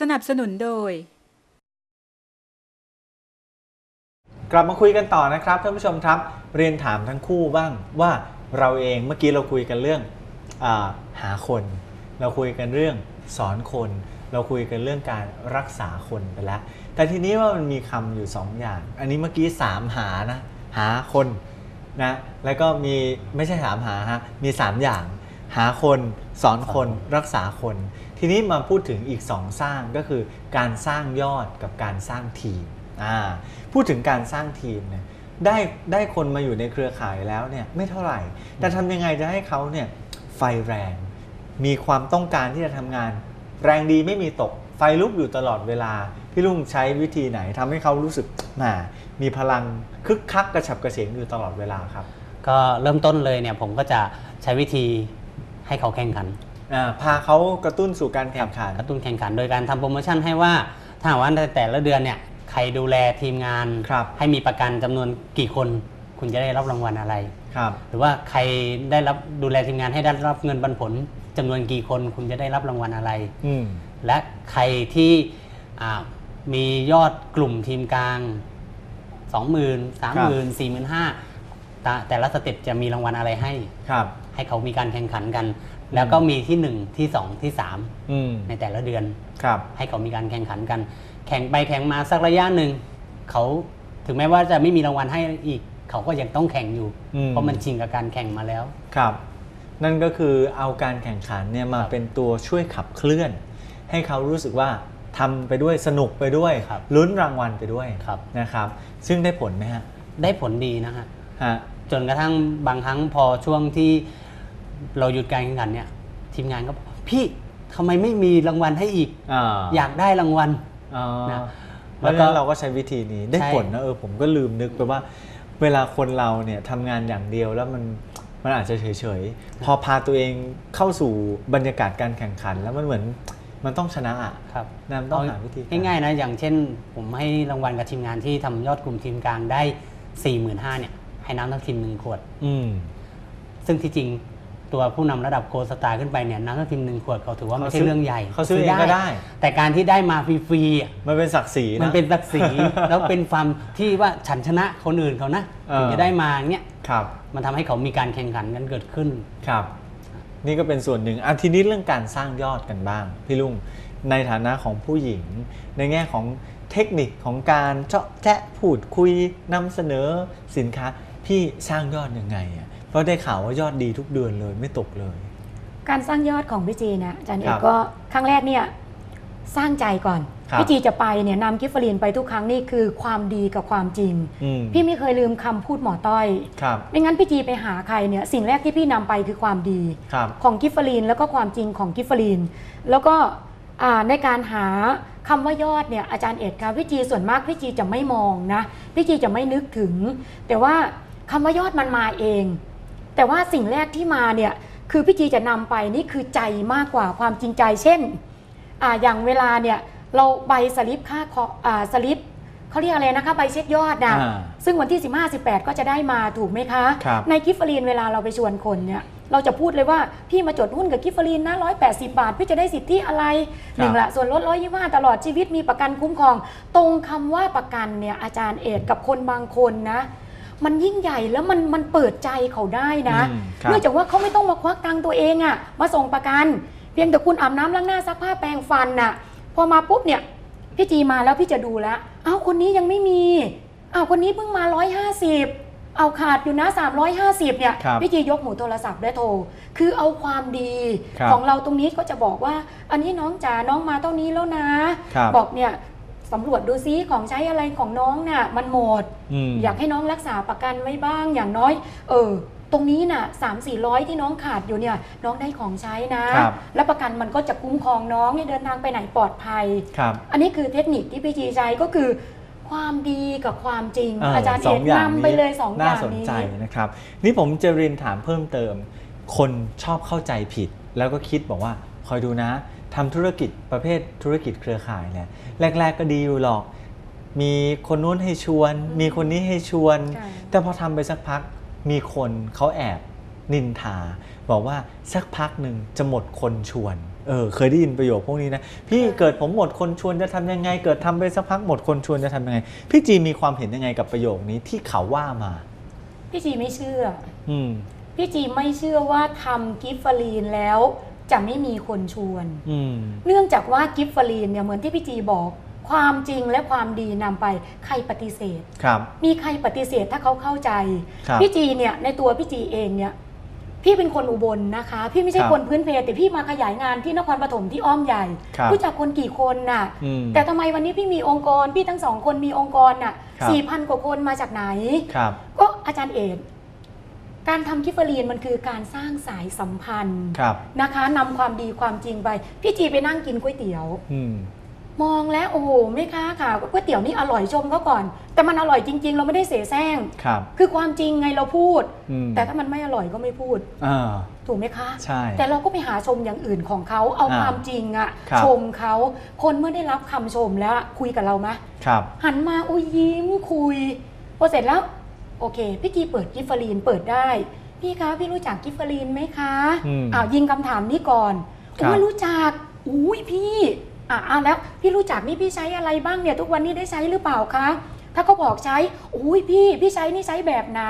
สนับสนุนโดย กลับมาคุยกันต่อนะครับท่านผู้ชมครับ เรียนถามทั้งคู่บ้างว่าเราเองเมื่อกี้เราคุยกันเรื่องอาหาคน เราคุยกันเรื่องสอนคน เราคุยกันเรื่องการรักษาคนไปแล้ว แต่ทีนี้ว่ามันมีคำอยู่สองอย่าง อันนี้เมื่อกี้สามหานะ หาคนนะแล้วก็มีไม่ใช่สามหาฮะมีสามอย่าง หาคน สอนคนรักษาคน ทีนี้มาพูดถึงอีกสองสร้างก็คือการสร้างยอดกับการสร้างทีมพูดถึงการสร้างทีมเนี่ยได้ได้คนมาอยู่ในเครือข่ายแล้วเนี่ยไม่เท่าไหร่ แต่ทำยังไงจะให้เขาเนี่ยไฟแรง มีความต้องการที่จะทำงาน แรงดีไม่มีตก ไฟลุกอยู่ตลอดเวลา พี่ลุงใช้วิธีไหนทำให้เขารู้สึกแหมมีพลังคึกคักกระฉับกระเฉงอยู่ตลอดเวลาครับ ก็เริ่มต้นเลยเนี่ยผมก็จะใช้วิธีให้เขาแข่งขัน พาเขากระตุ้นสู่การแข่งขัน กระตุ้นแข่งขันโดยการทำโปรโมชั่นให้ว่าถ้าหากว่าในแต่ละเดือนเนี่ยใครดูแลทีมงานครับให้มีประกันจำนวนกี่คน คุณจะได้รับรางวัลอะไรครับหรือว่าใครได้รับดูแลทีมงานให้ได้รับเงินปันผลจำนวนกี่คนคุณจะได้รับรางวัลอะไรอืมและใครที่อ่ามียอดกลุ่มทีมกลาง20,000 30,000 45,000ตาแต่ละสเต็ปจะมีรางวัลอะไรให้ครับให้เขามีการแข่งขันกัน แล้วก็มีที่ 1 ที่ 2 ที่อืม3ในแต่ละเดือนครับ ให้เขามีการแข่งขันกัน แข่งไปแข่งมาสักระยะหนึ่งเขาถึงแม้ว่าจะไม่มีรางวัลให้อีก เขาก็ยังต้องแข่งอยู่อืมเพราะมันชิงกับการแข่งมาแล้วครับ นั่นก็คือเอาการแข่งขันเนี่ยมาครับเป็นตัวช่วยขับเคลื่อน ให้เขารู้สึกว่าทำไปด้วยสนุกไปด้วยครับลุ้นรางวัลไปด้วยครับนะครับ ซึ่งได้ผลไหมฮะได้ผลดีนะฮะฮะจนกระทั่งบางครั้งพอช่วงที่ เราหยุดการแข่งขันเนี่ย ทีมงานก็บอกพี่ทำไมไม่มีรางวัลให้อีก อ่าอยากได้รางวัลอ๋อนะแล้วแล้วก็ก็เราก็ใช้วิธีนี้ได้ใช่ผลนะเออผมก็ลืมนึกไปว่า เวลาคนเราเนี่ยทำงานอย่างเดียวแล้วมันมันอาจจะเฉยๆ พอพาตัวเองเข้าสู่บรรยากาศการแข่งขัน แล้วมันเหมือนมันต้องชนะอะครับนั่นต้องหาวิธีกร ง่ายๆนะ อย่างเช่น ผมให้รางวัลกับทีมงานที่ทำยอดกลุ่มทีมกลางได้ 4 5 0 0 0เนี่ยให้น้ำทั้งทีมหนึ่งขวด อืม ซึ่งที่จริง ตัวผู้นำระดับโกลสตาร์ขึ้นไปเนี่ยน้ำทั้งทีมหนึ่งขวดเขาถือว่าไม่เขาใช่ซื้อเรื่องใหญ่เขาซื้อเองก็ได้ แต่การที่ได้มาฟรีๆอะมันเป็นศักดิ์ศรีนะมันเป็นศักดิ์ศรีแล้วเป็นความที่ว่าฉันชนะคนอื่นเขานะเออถึงจะได้มาเนี้ยครับมันทำให้เขามีการแข่งขันกันเกิดขึ้นครับ นี่ก็เป็นส่วนหนึ่งอะทีนี้เรื่องการสร้างยอดกันบ้าง พี่ลุงในฐานะของผู้หญิง ในแง่ของเทคนิคของการเจาะแจ๊ะพูดคุยนำเสนอสินค้าพี่สร้างยอดยังไงอะเพ ราะได้ข่าวว่ายอดดีทุกเดือนเลยไม่ตกเลย การสร้างยอดของพี่จีนะอาจารย์เอครักบก็ครั้งแรกเนี่ยสร้างใจก่อนครับพี่จีจะไปเนี่ยนำกิฟฟลินไปทุกครั้งนี่คือความดีกับความจริงอืมพี่ไม่เคยลืมคำพูดหมอต้อยครับไม่งั้นพี่จีไปหาใครเนี่ยสิ่งแรกที่พี่นำไปคือความดีครับของกิฟฟลินแล้วก็ความจริงของกิฟฟลินแล้วก็อ่าในการหาคำว่ายอดเนี่ยอาจารย์เอ็ดครับพี่จีส่วนมากพี่จีจะไม่มองนะพี่จีจะไม่นึกถึง แต่ว่าคำว่ายอดมันมาเอง แต่ว่าสิ่งแรกที่มาเนี่ยคือพี่จีจะนำไปนี่คือใจมากกว่าความจริงใจ เช่นอ่าอย่างเวลาเนี่ยเราใบสลิปค่าคออ่าสลิปเขาเรียกอะไรนะคะใบเช็คยอดนะอ่าซึ่งวันที่ 15 18 ก็จะได้มาถูกไหมคะครับในกิฟฟรีนเวลาเราไปชวนคนเนี่ยเราจะพูดเลยว่าพี่มาจดหุ้นกับกิฟฟรีนนะ180 บาท พี่จะได้สิทธิอะไรหนึ่งละส่วนลด125ตลอดชีวิตมีประกันคุ้มครอง ตรงคำว่าประกันเนี่ยอาจารย์เอกกับคนบางคนนะ มันยิ่งใหญ่แล้วมันมันเปิดใจเขาได้นะอืมครับ เนื่องจากว่าเขาไม่ต้องมาควักตังค์ตัวเองอะมาส่งประกัน เพียงแต่คุณอาบน้ำล้างหน้าซักผ้าแปรงฟันน่ะ พอมาปุ๊บเนี่ยพี่จีมาแล้วพี่จะดูแล้วเอ้าคนนี้ยังไม่มีเอ้าคนนี้เพิ่งมา 150 เอาขาดอยู่นะ 350เนี่ยครับพี่จียกหูโทรศัพท์ได้โทร คือเอาความดีครับของเราตรงนี้ก็จะบอกว่า อันนี้น้องจ๋าน้องมาเท่านี้แล้วนะ ครับ บอกเนี่ย สำรวจดูซิของใช้อะไรของน้องน่ะ มันหมด อืม อยากให้น้องรักษาประกันไว้บ้างอย่างน้อย เออ ตรงนี้น่ะสามสี่ร้อยที่น้องขาดอยู่เนี่ย น้องได้ของใช้นะ ครับ แล้วประกันมันก็จะคุ้มครองน้องให้เดินทางไปไหนปลอดภัย ครับ อันนี้คือเทคนิคที่พี่จีใช้ก็คือ ความดีกับความจริง เอออาจารย์สเอองกอย่างนำไปเลยสองอน่าย่างสนนี้ ใจนะครับ นี่ผมจะเรียนถามเพิ่มเติม คนชอบเข้าใจผิด แล้วก็คิดบอกว่า คอยดูนะ ทำธุรกิจประเภทธุรกิจเครือข่ายเนี่ยแรก ๆ ก็ดีอยู่หรอก มีคนนู้นให้ชวน มีคนนี้ให้ชวนค่ะแต่พอทำไปสักพักมีคนเขาแอบนินทา บอกว่าสักพักหนึ่งจะหมดคนชวนเออเคยได้ยินประโยคพวกนี้นะ พี่เกิดผมหมดคนชวนจะทำยังไง เกิดทำไปสักพักหมดคนชวนจะทำยังไง พี่จีมีความเห็นยังไงกับประโยคนี้ที่เขาว่ามา พี่จีไม่เชื่อ อืมพี่จีไม่เชื่อว่าทำกิฟฟารีนแล้ว จะไม่มีคนชวนอืมเนื่องจากว่ากิฟฟารีนเนี่ยเหมือนที่พี่จีบอก ความจริงและความดีนำไปใครปฏิเสธครับ มีใครปฏิเสธถ้าเขาเข้าใจครับพี่จีเนี่ยในตัวพี่จีเองเนี่ยพี่เป็นคนอุบลนะคะ พี่ไม่ใช่ครับคนพื้นเพแต่พี่มาขยายงานที่นครปฐมที่อ้อมใหญ่ครับรู้จักคนกี่คนน่ะอืมแต่ทำไมวันนี้พี่มีองค์กร พี่ทั้งสองคนมีองค์กรน่ะครับสี่พันกว่าคนมาจากไหนครับก็อาจารย์เอก การทำกิฟเฟอรีนมันคือการสร้างสายสัมพันธ์ครับนะคะนำความดีความจริงไป พี่จีไปนั่งกินก๋วยเตี๋ยวอืมมองแล้วโอ้โหแม่ค้าค่ะก๋วยเตี๋ยวนี่อร่อยชมเขาก่อน แต่มันอร่อยจริง ๆ เราไม่ได้เสแสร้งครับคือความจริงไงเราพูดอืมแต่ถ้ามันไม่อร่อยก็ไม่พูดอ่าถูกไหมคะใช่แต่เราก็ไปหาชมอย่างอื่นของเขาเอาอ่าความจริงอะครับชมเขาคนเมื่อได้รับคำชมแล้วอะคุยกับเราไหมครับหันมาอุ้ยยิ้มคุยพอเสร็จแล้ว โอเค พี่จีเปิดกิฟเฟอรีนเปิดได้ พี่คะพี่รู้จักกิฟเฟอรีนไหมคะอืมอ้าวยิงคำถามนี้ก่อนครับอุ้ยรู้จักอุ้ยพี่อะอะแล้วพี่รู้จักนี่พี่ใช้อะไรบ้างเนี่ยทุกวันนี้ได้ใช้หรือเปล่าคะ ถ้าเขาบอกใช้อุ้ยพี่พี่ใช้นี่ใช้แบบไหน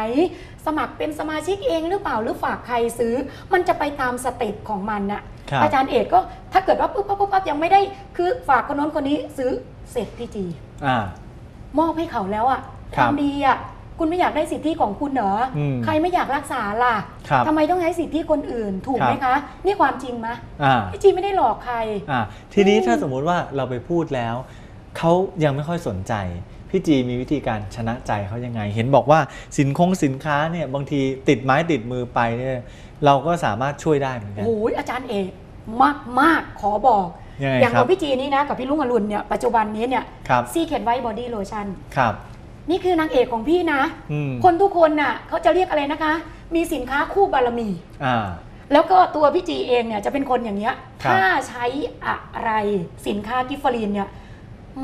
สมัครเป็นสมาชิกเองหรือเปล่าหรือฝากใครซื้อ มันจะไปตามสเต็ปของมันน่ะ ครับ อาจารย์เอกก็ถ้าเกิดว่าปุ๊บปั๊บปุ๊บปั๊บยังไม่ได้คือฝากคนโน้นคนนี้ซื้อเสร็จพี่จี อ่า มอบให้เขาแล้วอะครับทำดีอะ คุณไม่อยากได้สิทธิของคุณเหรออมใครไม่อยากรักษาล่ะครับทำไมต้องใช้สิทธิคนอื่น ถูกไหมครัคะบนี่ความจริงไหมอ่าพี่จีไม่ได้หลอกใครอ่าทีนี้อืมถ้าสมมุติว่าเราไปพูดแล้วเขายังไม่ค่อยสนใจ พี่จีมีวิธีการชนะใจเขายังไง เห็นบอกว่าสินคงสินค้าเนี่ยบางทีติดไม้ติดมือไปเนี่ยเราก็สามารถช่วยได้เหมือนกันโอ้ยอาจารย์เอกมากมากขอบอกยังไงอย่างครัขอบงพี่จีนี่นะกับพี่ลุงอรุณเนี่ยปัจจุบันนี้เนี่ยครับซีเ e ดไวท์บอดี้โลชั่นครับ นี่คือนางเอกของพี่นะ อืมคนทุกคนน่ะเขาจะเรียกอะไรนะคะ มีสินค้าคู่บารมี อ่า แล้วก็ตัวพี่จีเองเนี่ยจะเป็นคนอย่างเงี้ย ครับ ถ้าใช้อะไรสินค้ากิฟฟรีนเนี่ย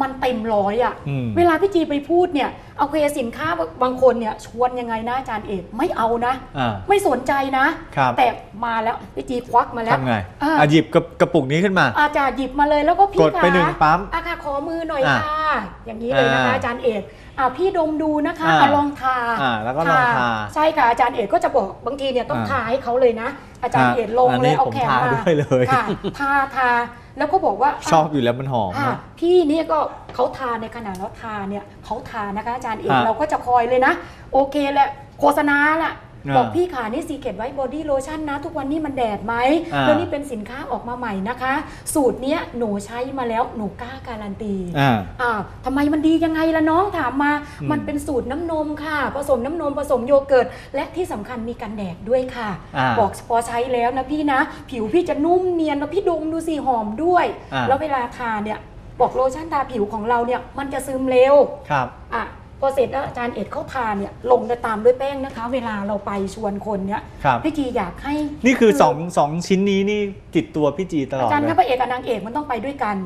มันเต็มร้อยอะ อืม เวลาพี่จีไปพูดเนี่ยเอาเคสินค้าบางคนเนี่ยชวนยังไงนะอาจารย์เอกไม่เอานะ อ่า ไม่สนใจนะ ครับ แต่มาแล้วพี่จีควักมาแล้ว ทำไงอ่า อะหยิบกระกระปุกนี้ขึ้นมา อาจารย์หยิบมาเลยแล้วก็พี่กดไปคะหนึ่งปั๊มอาค่ะขอมือหน่อยอะค่ะอย่างนี้เลยนะคะอ่าอาจารย์เอก อ่าพี่ดมดูนะคะอ่าอะลองทาอ่าแล้วก็ลองทา ใช่ค่ะอาจารย์เอกก็จะบอกบางทีเนี่ยต้องอ่าทาให้เขาเลยนะ อาจารย์อะเอกลงอันเลนี้ยเอาผมแขนทามาด้วยเลย ค่ะทาทาแล้วก็บอกว่า ชอบอยู่แล้วมันหอม ค่ะนะพี่เนี่ยก็เขาทาในขณะเราทาเนี่ยเขาทานะคะอาจารย์เอกอะเราก็จะคอยเลยนะ โอเคแหละโฆษณาล่ะอ่า บอกพี่ขานี่ซีเกตไว้บอดี้โลชั่นนะ ทุกวันนี้มันแดดไหมอ่าแล้วนี่เป็นสินค้าออกมาใหม่นะคะ สูตรเนี้ยหนูใช้มาแล้วหนูกล้าการันตีอ่าอ้าวทำไมมันดียังไงล่ะน้องถามมาอืมมันเป็นสูตรน้ำนมค่ะ ผสมน้ำนมผสมโยเกิร์ตและที่สำคัญมีกันแดดด้วยค่ะอ่าบอกพอใช้แล้วนะพี่นะ ผิวพี่จะนุ่มเนียนแล้วพี่ดมดูสิหอมด้วยอ่าแล้วเวลาทาเนี่ยบอกโลชั่นทาผิวของเราเนี่ยมันจะซึมเร็วครับอะ พอเสร็จแล้วอาจารย์เอ็ดเขาทาเนี่ยลงจะตามด้วยแป้งนะคะ เวลาเราไปชวนคนเนี่ยครับ พี่จีอยากให้นี่คือสองสองชิ้นนี้นี่ติดตัวพี่จีตลออาดจารย์เลถ้าย พระเอกกับนางเอกมันต้องไปด้วยกัน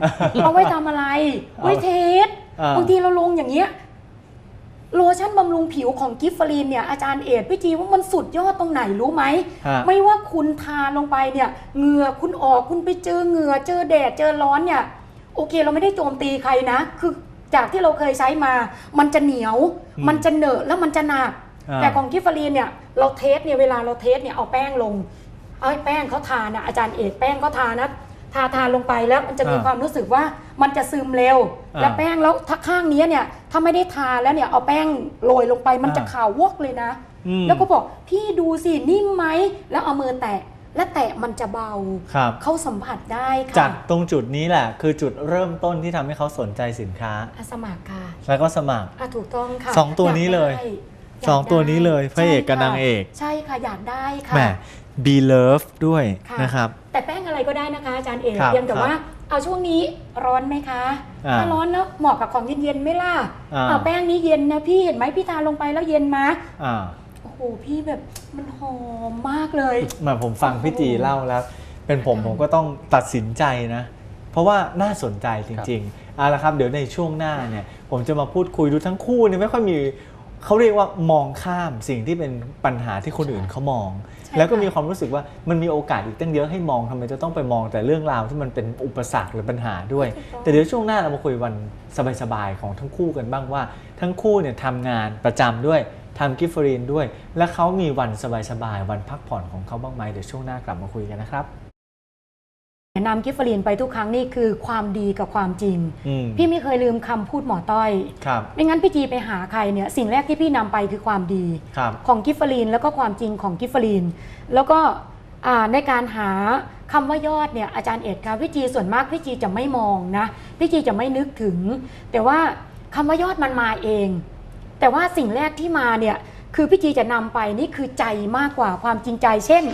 เอาไว้ทำอะไรเอาไว้เทสอ่า บางทีเราลงอย่างเงี้ยโลชั่นบำรุงผิวของกิฟฟรีนเนี่ยอาจารย์เอ็ดพี่จีว่ามันสุดยอดตรงไหนรู้ไหม ฮะ ไม่ว่าคุณทาลงไปเนี่ยเหงื่อคุณออกคุณไปเจอเหงื่อเจอแดดเจอร้อนเนี่ย โอเคเราไม่ได้โจมตีใครนะ คือ จากที่เราเคยใช้มา มันจะเหนียวอืมมันจะเหนอะแล้วมันจะหนักอ่าแต่ของกิฟฟรีนเนี่ยเราเทสเนี่ยเวลาเราเทสเนี่ยเอาแป้งลง เอาแป้งเขาทานะอาจารย์เอกแป้งเขาทานะทาทาลงไปแล้วมันจะมีอ่าความรู้สึกว่ามันจะซึมเร็วอ่าแล้วแป้งแล้วถ้าข้างเนี้ยเนี่ยถ้าไม่ได้ทาแล้วเนี่ยเอาแป้งโรยลงไปมันจะอ่าขาววอกเลยนะอืมแล้วก็บอกพี่ดูสินิ่มไหมแล้วเอามือแตะ และแตะมันจะเบาครับเขาสัมผัสได้ค่ะจากตรงจุดนี้แหละ คือจุดเริ่มต้นที่ทำให้เขาสนใจสินค้าอะสมัครค่ะ แล้วก็สมัครอะถูกต้องค่ะสองตัวนี้เลยอากได้สองตัวนี้เลยากได้พระเอกกับใช่ค่นางเอก ใช่ค่ะอยากได้ค่ะแหม be love ด้วยค่ะนะครับ แต่แป้งอะไรก็ได้นะคะอาจารย์เอกครับเพียงแต่ครับว่าเอาช่วงนี้ร้อนไหมคะอ่าถ้าร้อนแล้วเหมาะกับของเย็นๆไหม่ล่ะอ่าเอาแป้งนี้เย็นนะพี่เห็นไหมพี่ทาลงไปแล้วเย็นมาอ่า โอ้โหพี่แบบมันหอมมากเลยเหมือนผมฟังพี่จีเล่าแล้ว เป็นผมค่ะผมก็ต้องตัดสินใจนะ เพราะว่าน่าสนใจจริงๆเอาละครับ เดี๋ยวในช่วงหน้าเนี่ย ผมจะมาพูดคุยดูทั้งคู่เนี่ยไม่ค่อยมีเขาเรียกว่ามองข้ามสิ่งที่เป็นปัญหาที่คนอื่นเขามองใช่แล้วก็ค่ะมีความรู้สึกว่ามันมีโอกาสอีกตั้งเยอะให้มองทำไมจะต้องไปมองแต่เรื่องราวที่มันเป็นอุปสรรคหรือปัญหาด้วยถูกต้องแต่เดี๋ยวช่วงหน้าเรามาคุยวันสบายๆของทั้งคู่กันบ้างว่า ทั้งคู่เนี่ยทำงานประจำด้วย ทำกิฟฟรีนด้วย และเขามีวันสบายๆ วันพักผ่อนของเขาบ้างไหมเดี๋ยวช่วงหน้ากลับมาคุยกันนะครับแนะนำกิฟฟลีนไปทุกครั้งนี่คือความดีกับความจริงอืมพี่ไม่เคยลืมคำพูดหมอต้อยครับไม่งั้นพี่จีไปหาใครเนี่ยสิ่งแรกที่พี่นำไปคือความดีครับของกิฟฟลีนแล้วก็ความจริงของกิฟฟลีนแล้วก็อ่าในการหาคำว่ายอดเนี่ยอาจารย์เอกคะพี่จีส่วนมากพี่จีจะไม่มองนะพี่จีจะไม่นึกถึง แต่ว่าคำว่ายอดมันมาเอง แต่ว่าสิ่งแรกที่มาเนี่ยคือพี่จีจะนำไปนี่คือใจมากกว่าความจริงใจเช่น